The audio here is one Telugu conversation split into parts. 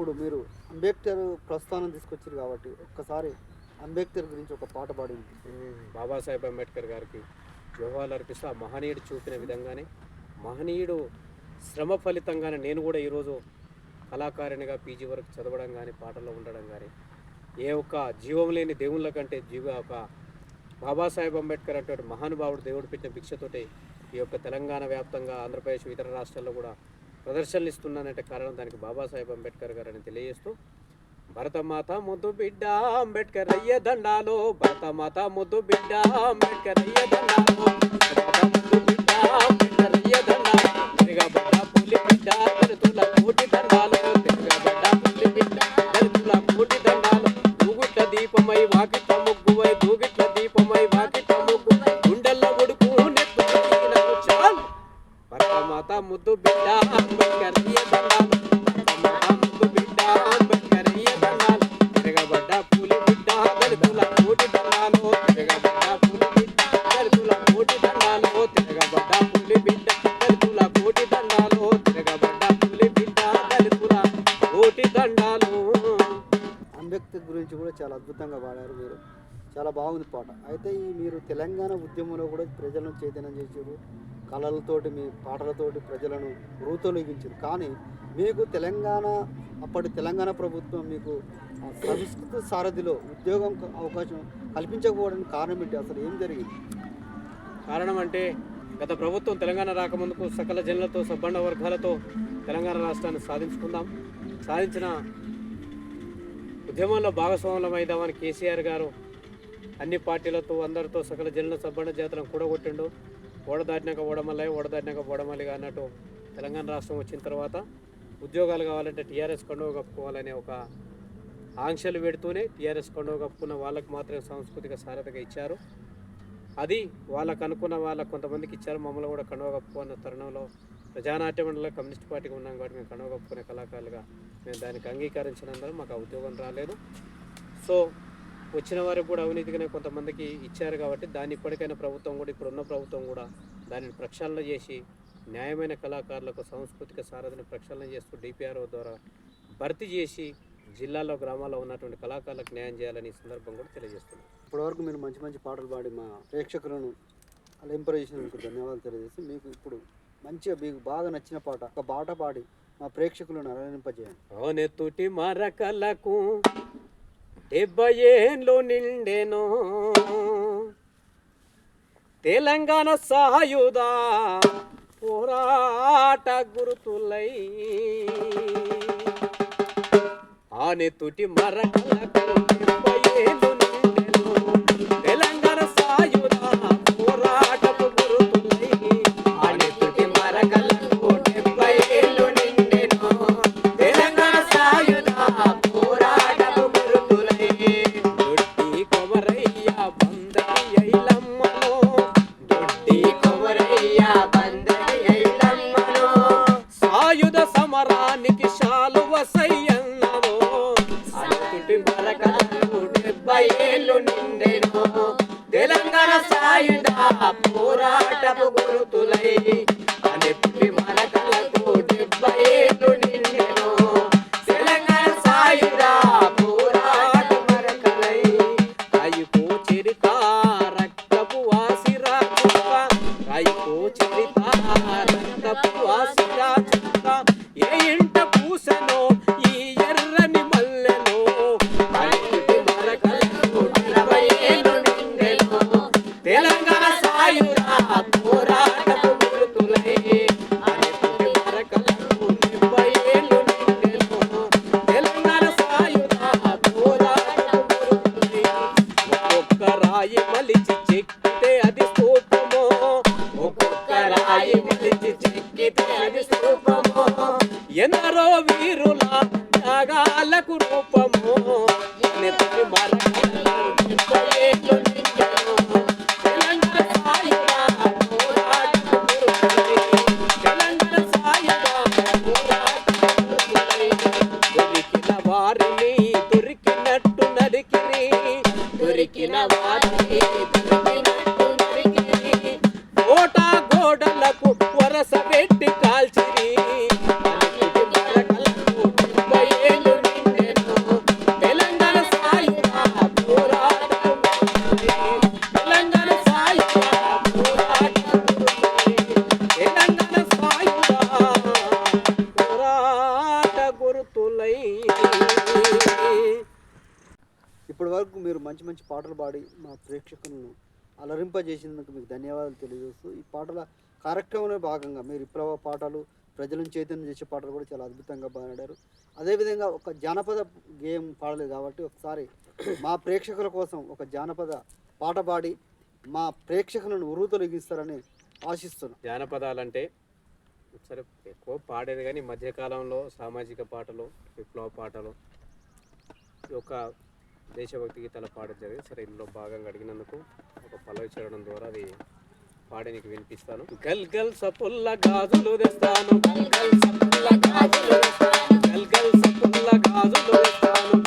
ఇప్పుడు మీరు అంబేద్కర్ ప్రస్థానం తీసుకొచ్చారు కాబట్టి ఒక్కసారి అంబేద్కర్ గురించి ఒక పాట పాడింది. బాబాసాహెబ్ అంబేద్కర్ గారికి జోహాలు అర్పిస్తూ. ఆ మహనీయుడు చూపిన విధంగానే మహనీయుడు శ్రమ ఫలితంగానే నేను కూడా ఈరోజు కళాకారిణిగా పీజీ వరకు చదవడం కానీ పాటల్లో ఉండడం కానీ ఏ ఒక్క జీవం లేని దేవుళ్ళ కంటే జీవ ఒక బాబాసాహెబ్ అంబేద్కర్ అటువంటి మహానుభావుడు దేవుడు పెట్టిన భిక్షతోటి ఈ యొక్క తెలంగాణ వ్యాప్తంగా ఆంధ్రప్రదేశ్ ఇతర రాష్ట్రాల్లో కూడా ప్రదర్శనలు ఇస్తున్నానంటే కారణం దానికి బాబాసాహెబ్ అంబేద్కర్ గారని తెలియజేస్తూ భరతమాత ముద్దు బిడ్డ అంబేద్కర్ అయ్య దండాలు భరతమాత ముద్దు బిడ్డ అంబేద్కర్ అయ్య దండాలు అద్భుతంగా పాడారు మీరు. చాలా బాగుంది పాట. అయితే ఈ మీరు తెలంగాణ ఉద్యమంలో కూడా ప్రజలను చైతన్యం చేశారు. కళలతోటి మీ పాటలతోటి ప్రజలను రూతొలగించారు. కానీ మీకు తెలంగాణ అప్పటి తెలంగాణ ప్రభుత్వం మీకు సంస్కృత సారథిలో ఉద్యోగం అవకాశం కల్పించకపోవడానికి కారణం ఏంటి? అసలు ఏం జరిగింది? కారణం అంటే గత ప్రభుత్వం తెలంగాణ రాకముందుకు సకల జనులతో సబ్బండ వర్గాలతో తెలంగాణ రాష్ట్రాన్ని సాధించుకుందాం. సాధించిన ఉద్యమంలో భాగస్వాములం అయిదామని కేసీఆర్ గారు అన్ని పార్టీలతో అందరితో సకల జనుల సబ్బండ జాతరం కూడగొట్టిండు. ఓడదాటినాక ఓడమల్లయ్య ఓడదాటినాక ఓడమల్లిగా అన్నట్టు తెలంగాణ రాష్ట్రం వచ్చిన తర్వాత ఉద్యోగాలు కావాలంటే టీఆర్ఎస్ కండువ కప్పుకోవాలనే ఒక ఆంక్షలు పెడుతూనే టీఆర్ఎస్ కండువ కప్పుకున్న వాళ్ళకు మాత్రమే సాంస్కృతిక సారథిగా ఇచ్చారు. అది వాళ్ళకు అనుకున్న వాళ్ళకు కొంతమందికి ఇచ్చారు మమ్మల్ని కూడా కండువ కప్పుకున్న తరుణంలో ప్రజానాట్య మండలిలో కమ్యూనిస్ట్ పార్టీకి ఉన్నాం కాబట్టి మేము కనుగొప్పుకునే కళాకారులుగా మేము దానికి అంగీకరించినందున మాకు ఆ ఉద్యోగం రాలేదు. సో వచ్చిన వారికి కూడా అవినీతిగానే కొంతమందికి ఇచ్చారు కాబట్టి దాన్ని ఇప్పటికైనా ప్రభుత్వం కూడా ఇప్పుడున్న ప్రభుత్వం కూడా దానిని ప్రక్షాళన చేసి న్యాయమైన కళాకారులకు సాంస్కృతిక సారథిని ప్రక్షాళన చేస్తూ డిపిఆర్ఓ ద్వారా భర్తీ చేసి జిల్లాలో గ్రామాల్లో ఉన్నటువంటి కళాకారులకు న్యాయం చేయాలని ఈ సందర్భం కూడా తెలియజేస్తున్నాను ఇప్పటివరకు మీరు మంచి మంచి పాటలు పాడి మా ప్రేక్షకులను అలా ఎంకరేజ్ ధన్యవాదాలు తెలియజేసి మీకు ఇప్పుడు మంచిగా మీకు బాగా నచ్చిన పాట ఒక పాట పాడి మా ప్రేక్షకులను అలరింపజేయండి. ఓనెత్తుటి మరకలకు డెబ్బై ఏండ్లు నిండెను. తెలంగాణ సాయుధ పోరాట గురుతులై. ఆనెత్తుటి మరకలకు డెబ్బై ఏండ్లు నిండెను. తెలంగాణ త్యాగాలకు రూపము నెత్తి మరకలు ప్రేక్షకులను అలరింపజేసినందుకు మీకు ధన్యవాదాలు తెలియజేస్తూ ఈ పాటల కార్యక్రమంలో భాగంగా మీరు విప్లవ పాటలు ప్రజలను చైతన్యం చేసే పాటలు కూడా చాలా అద్భుతంగా పాడారు. అదేవిధంగా ఒక జానపద గేమ్ పాడలేదు కాబట్టి ఒకసారి మా ప్రేక్షకుల కోసం ఒక జానపద పాట పాడి మా ప్రేక్షకులను ఉరుతొలగిస్తారని ఆశిస్తున్నాను జానపదాలంటే సరే ఎక్కువ పాడేది కానీ మధ్యకాలంలో సామాజిక పాటలు విప్లవ పాటలు ఈ యొక్క దేశభక్తి గీతాలు పాడడం జరిగింది. సరే ఇందులో భాగంగా అడిగినందుకు ఒక పల్లవి చదవడం ద్వారా అది పాడి నీకు వినిపిస్తాను. గల్ గల్ సపుల్ల గాజులు తెస్తాను. గల్ గల్ సపుల్ల గాజులు తెస్తాను. గల్ గల్ సపుల్ల గాజులు తెస్తాను.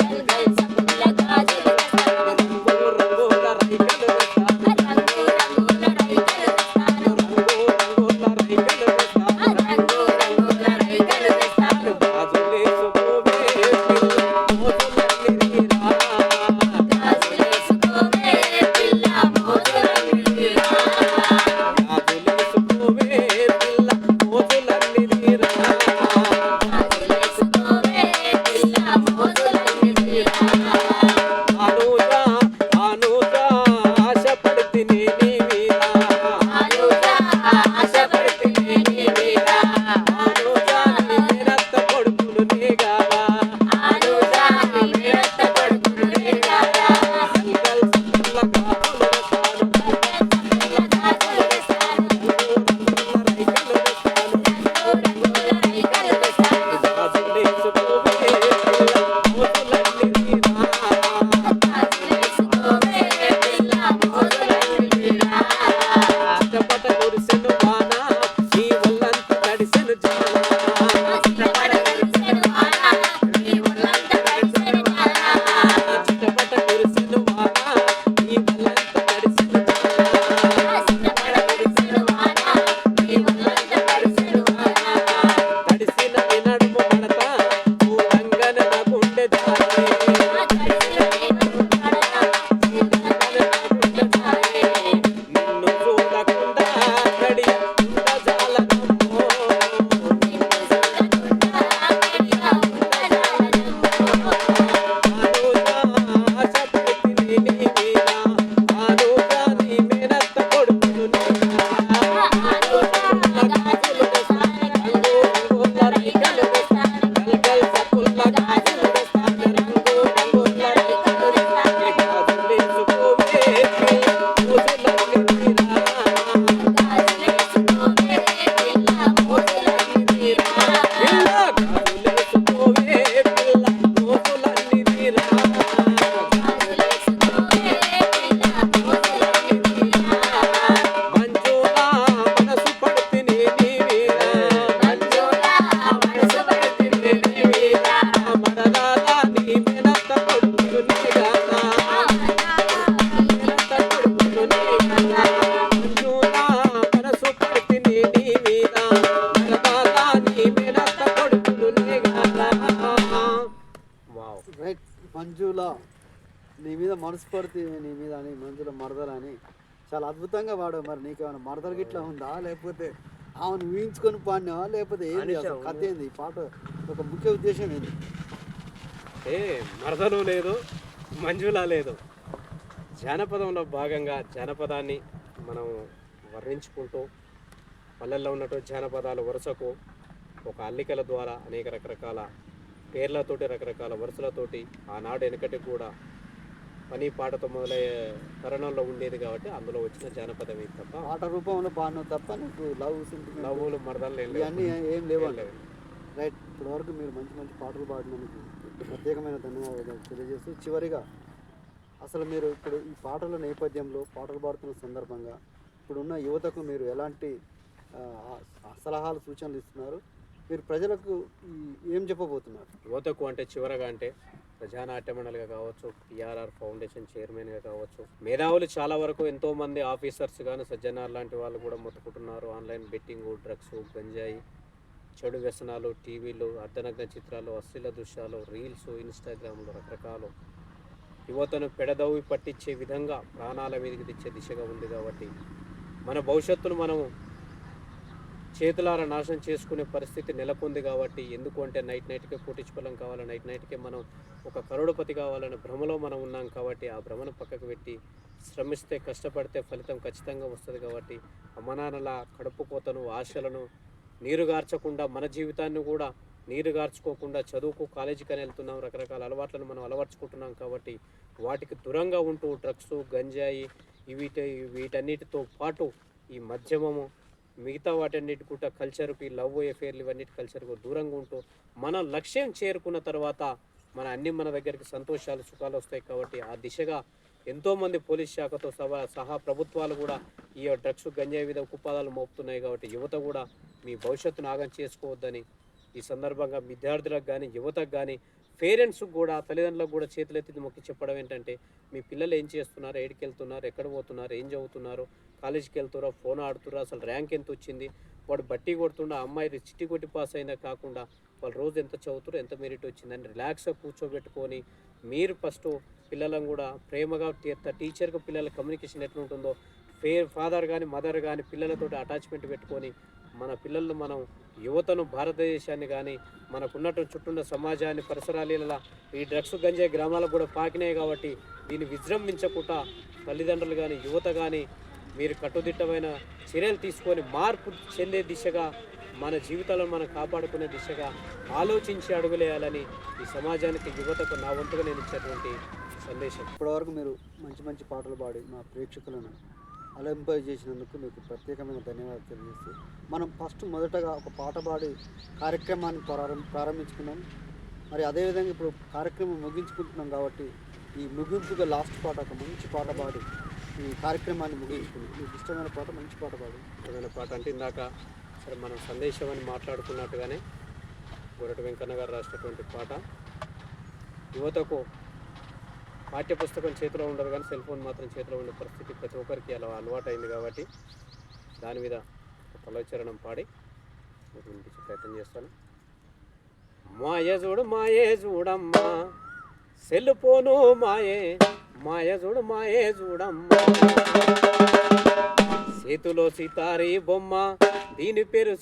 చాలా అద్భుతంగా వాడావు మరి నీకేమైనా మరదల గిట్లా ఉందా? లేకపోతే ఆమెను ఊహించుకొని పాడినావా? లేకపోతే ఏంది? అసలు కథ ఏంది? ఈ పాట ఒక ముఖ్య ఉద్దేశం ఏంది? ఏ మరదలు లేదు మంజులా లేదు. జానపదంలో భాగంగా జానపదాన్ని మనం వర్ణించుకుంటూ పల్లెల్లో ఉన్నటువంటి జానపదాలు వరుసకు ఒక అల్లికల ద్వారా అనేక రకరకాల పేర్లతోటి రకరకాల వరుసలతోటి ఆనాడు వెనకటి కూడా పని పాటతో మొదలయ్యే తరుణంలో ఉండేది కాబట్టి అందులో వచ్చిన జానపదం ఇది తప్ప పాట రూపంలో పాడినావు తప్ప నీకు లవ్ నవ్వులు మరదలు ఏం లేవు. ఇవన్నీ ఏం లేవు ఏం. రైట్ ఇప్పటి వరకు మీరు మంచి మంచి పాటలు పాడినందుకు ప్రత్యేకమైన ధన్యవాదాలు తెలియజేస్తూ చివరిగా అసలు మీరు ఇప్పుడు ఈ పాటల నేపథ్యంలో పాటలు పాడుతున్న సందర్భంగా ఇప్పుడున్న యువతకు మీరు ఎలాంటి సలహాలు సూచనలు ఇస్తున్నారు మీరు ప్రజలకు ఏం చెప్పబోతున్నారు యువతకు అంటే చివరగా అంటే ప్రజానాట్యమండలిగా కావచ్చు పిఆర్ఆర్ ఫౌండేషన్ చైర్మన్గా కావచ్చు మేధావులు చాలా వరకు ఎంతోమంది ఆఫీసర్స్ కానీ సజ్జనార్ లాంటి వాళ్ళు కూడా మొత్తుకుంటున్నారు. ఆన్లైన్ బెట్టింగ్ డ్రగ్స్ గంజాయి చెడు వ్యసనాలు టీవీలు అర్ధనగ్న చిత్రాలు అశ్లీల దృశ్యాలు రీల్స్ ఇన్స్టాగ్రామ్లు రకరకాలు. యువతను పెడదవి పట్టించే విధంగా ప్రాణాల మీదకి తెచ్చే దిశగా ఉంది కాబట్టి మన భవిష్యత్తును మనం చేతులారా నాశనం చేసుకునే పరిస్థితి నెలకొంది కాబట్టి ఎందుకు అంటే నైట్ నైట్కే కోటించుకోవడం కావాలి? నైట్ నైట్కే మనం ఒక కరోడపతి కావాలనే భ్రమలో మనం ఉన్నాం కాబట్టి ఆ భ్రమను పక్కకు పెట్టి శ్రమిస్తే కష్టపడితే ఫలితం ఖచ్చితంగా వస్తుంది కాబట్టి అమ్మనాన్నల కడుపు కోతను ఆశలను నీరుగార్చకుండా మన జీవితాన్ని కూడా నీరుగార్చుకోకుండా చదువుకు కాలేజీకి అని వెళ్తున్నాం రకరకాల అలవాట్లను మనం అలవర్చుకుంటున్నాం కాబట్టి వాటికి దూరంగా ఉంటూ డ్రగ్స్ గంజాయి వీటి వీటన్నిటితో పాటు ఈ మధ్యమము మిగతా వాటన్నిటి కూడా కల్చర్కి లవ్ ఎఫేర్లు ఇవన్నిటి కల్చర్కు దూరంగా ఉంటూ మన లక్ష్యం చేరుకున్న తర్వాత మన అన్ని మన దగ్గరికి సంతోషాలు సుఖాలు వస్తాయి కాబట్టి ఆ దిశగా ఎంతోమంది పోలీస్ శాఖతో సహా సహా ప్రభుత్వాలు కూడా ఈ డ్రగ్స్ గంజాయి విధ కుపాదాలు మోపుతున్నాయి కాబట్టి యువత కూడా మీ భవిష్యత్తును ఆగం చేసుకోవద్దని ఈ సందర్భంగా విద్యార్థులకు కానీ యువతకు కానీ పేరెంట్స్కి కూడా తల్లిదండ్రులకు కూడా చేతులెత్తి మొక్కి చెప్పడం ఏంటంటే మీ పిల్లలు ఏం చేస్తున్నారు ఎక్కడికి వెళ్తున్నారు ఎక్కడ పోతున్నారు ఏం చదువుతున్నారు కాలేజీకి వెళ్తురా ఫోన్ ఆడుతురా అసలు ర్యాంక్ ఎంత వచ్చింది వాడు బట్టి కొడుతుండ అమ్మాయి చిట్టి కొట్టి పాస్ అయినా కాకుండా వాళ్ళు రోజు ఎంత చదువుతారు ఎంత మెరిట్ వచ్చిందని రిలాక్స్గా కూర్చోబెట్టుకొని మీరు ఫస్ట్ పిల్లలను కూడా ప్రేమగా టీ- టీచర్కి పిల్లల కమ్యూనికేషన్ ఎట్లా ఉంటుందో ఫే ఫాదర్ కానీ మదర్ కానీ పిల్లలతో అటాచ్మెంట్ పెట్టుకొని మన పిల్లలను మనం యువతను భారతదేశాన్ని కానీ మనకున్నట్టు చుట్టూన్న సమాజాన్ని పరిసరాలలో ఈ డ్రగ్స్ గంజే గ్రామాలకు కూడా పాకినాయి కాబట్టి దీన్ని విజృంభించకుండా తల్లిదండ్రులు కానీ యువత కానీ మీరు కట్టుదిట్టమైన చర్యలు తీసుకొని మార్పు చెందే దిశగా మన జీవితాలను మనం కాపాడుకునే దిశగా ఆలోచించి అడుగులేయాలని ఈ సమాజానికి యువతకు నా వంతుగా నేను ఇచ్చేటువంటి సందేశం. ఇప్పటివరకు మీరు మంచి మంచి పాటలు పాడి మా ప్రేక్షకులను అలంపై చేసినందుకు మీకు ప్రత్యేకమైన ధన్యవాదాలు తెలియజేస్తూ మనం ఫస్ట్ మొదటగా ఒక పాట పాడి కార్యక్రమాన్ని ప్రారంభ ప్రారంభించుకున్నాం. మరి అదేవిధంగా ఇప్పుడు కార్యక్రమం ముగించుకుంటున్నాం కాబట్టి ఈ ముగింపుగా లాస్ట్ పాట ఒక మంచి పాట పాడి ఈ కార్యక్రమాన్ని ముగించుకుని మీకు ఇష్టమైన పాట మంచి పాట పాడు. ఏదైనా పాట అంటే ఇందాక సరే మనం సందేశం అని మాట్లాడుకున్నట్టుగానే గొరటి వెంకన్న గారు రాసినటువంటి పాట. యువతకు పాఠ్యపుస్తకం చేతిలో ఉండదు కానీ సెల్ ఫోన్ మాత్రం చేతిలో ఉండే పరిస్థితి ప్రతి ఒక్కరికి అలా అలవాటు అయింది కాబట్టి దాని మీద ఒక పాడి మీకు వినిపించే ప్రయత్నం చేస్తాను. మాయ చూడు మాయే చూడమ్మా. సెల్ ఫోను మాయే. మాయ చూడు మాయే చూడమ్మా చేతిలో సీతారి బొమ్మ దీని పేరు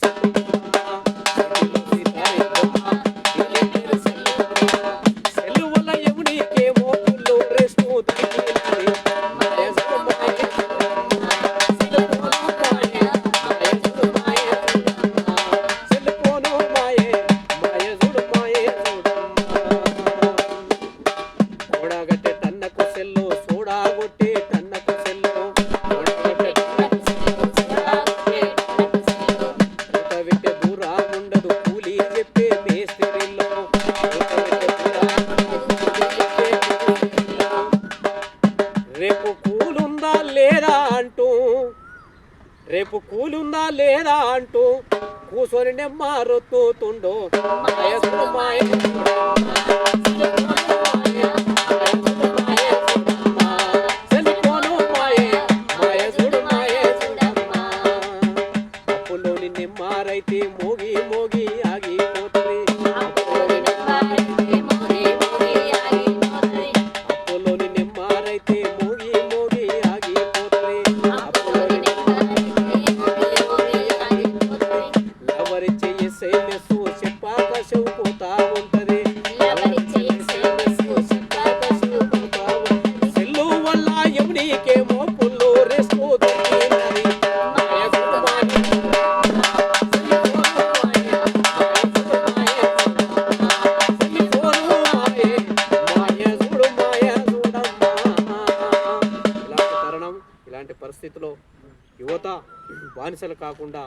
బానిసలు కాకుండా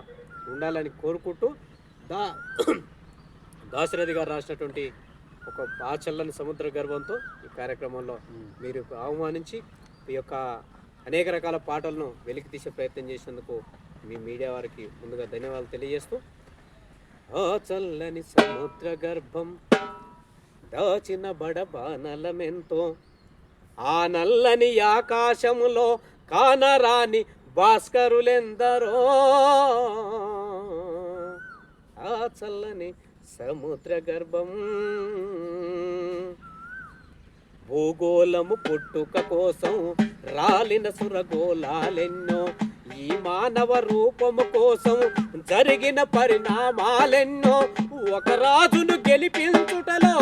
ఉండాలని కోరుకుంటూ దా దాశరథి గారు రాసినటువంటి ఒక ఆచల్లని సముద్ర గర్భంతో ఈ కార్యక్రమంలో మీరు ఆహ్వానించి ఈ యొక్క అనేక రకాల పాటలను వెలికి తీసే ప్రయత్నం చేసినందుకు మీ మీడియా వారికి ముందుగా ధన్యవాదాలు తెలియజేస్తూ ఆ చల్లని సముద్ర గర్భం దాచిన బడబానలమెంతో ఆ నల్లని ఆకాశములో కానరాని భాస్కరులెందరో? ఆ చల్లని సముద్ర గర్భం భూగోళము పుట్టుక కోసం రాలిన సురగోళాలెన్నో ఈ మానవ రూపము కోసం జరిగిన పరిణామాలెన్నో ఒక రాజును గెలిపించుటలో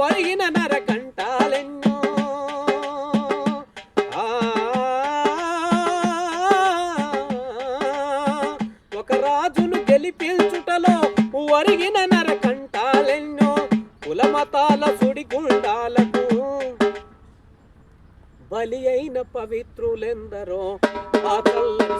వరిగిన నరకంటాలెన్నో. బలి అయిన పవిత్రులెందరో ఆ చల్లని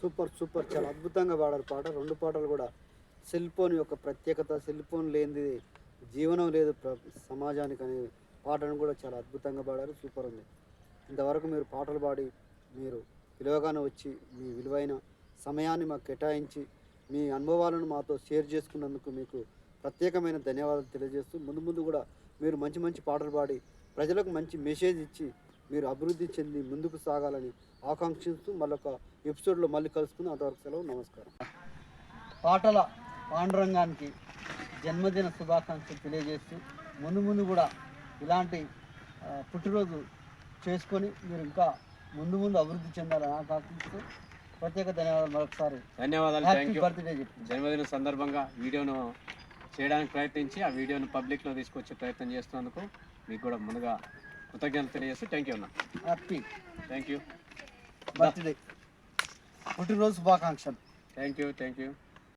సూపర్ సూపర్. చాలా అద్భుతంగా పాడారు పాట. రెండు పాటలు కూడా. సెల్ ఫోన్ యొక్క ప్రత్యేకత సెల్ ఫోన్ లేనిది జీవనం లేదు. ప్ర- సమాజానికి అనే పాటను కూడా చాలా అద్భుతంగా పాడారు. సూపర్ ఉంది. ఇంతవరకు మీరు పాటలు పాడి మీరు విలువగానే వచ్చి మీ విలువైన సమయాన్ని మాకు కేటాయించి మీ అనుభవాలను మాతో షేర్ చేసుకున్నందుకు మీకు ప్రత్యేకమైన ధన్యవాదాలు తెలియజేస్తూ ముందు ముందు కూడా మీరు మంచి మంచి పాటలు పాడి ప్రజలకు మంచి మెసేజ్ ఇచ్చి మీరు అభివృద్ధి చెంది ముందుకు సాగాలని ఆకాంక్షిస్తూ మళ్ళొక ఎపిసోడ్లో మళ్ళీ కలుసుకుని అంతవరకు సెలవు నమస్కారం. పాటల పాండురంగానికి జన్మదిన శుభాకాంక్షలు తెలియజేస్తూ ముందు ముందు కూడా ఇలాంటి పుట్టినరోజు చేసుకొని మీరు ఇంకా ముందు ముందు అభివృద్ధి చెందాలని ఆకాంక్షిస్తూ ప్రత్యేక ధన్యవాదాలు మరొకసారి. ధన్యవాదాలు బర్త్డే జన్మదిన సందర్భంగా వీడియోను చేయడానికి ప్రయత్నించి ఆ వీడియోను పబ్లిక్లో తీసుకొచ్చే ప్రయత్నం చేస్తున్నందుకు మీకు కూడా ముందుగా కృతజ్ఞతలు తెలియజేస్తూ థ్యాంక్ యూ అన్న. హ్యాపీ థ్యాంక్ యూ బర్త్డే పుట్టినరోజు శుభాకాంక్షలు. Thank you thank you